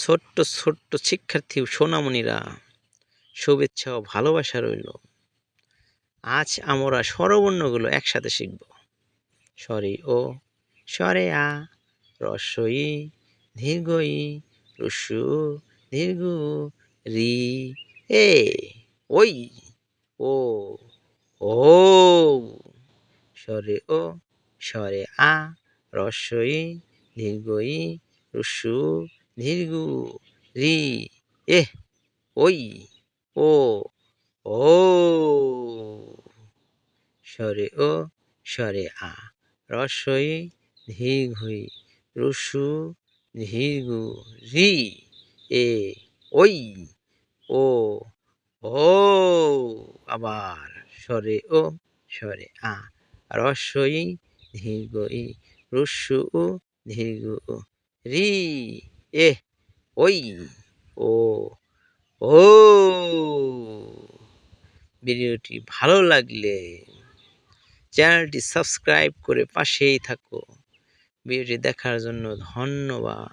ছোট্ট ছোট্ট শিক্ষার্থী সোনামণিরা শুভেচ্ছা ও ভালোবাসা রইল। আজ আমরা স্বরবর্ণগুলো একসাথে শিখব। স্বরে ও স্বরে আ রস্বই দীর্ঘই রস্যু দীর্ঘ, রি, এ, ওই, ও ও। স্বরে ও স্বরে আ রস্বই দীর্ঘই রস্যু দীর্ঘ রি এ ওই, ও ও। সরে ও সরে আ। রস্বই দীর্ঘই রস্যু দীর্ঘ রি এ, ওই, ও ও। আবার সরে ও সরে আ। রস্বই দীর্ঘই রস্যু দীর্ঘ রি এ ওই, ও ও, ভিডিওটি ভালো লাগলে চ্যানেলটি সাবস্ক্রাইব করে পাশেই থাকো। ভিডিওটি দেখার জন্য ধন্যবাদ।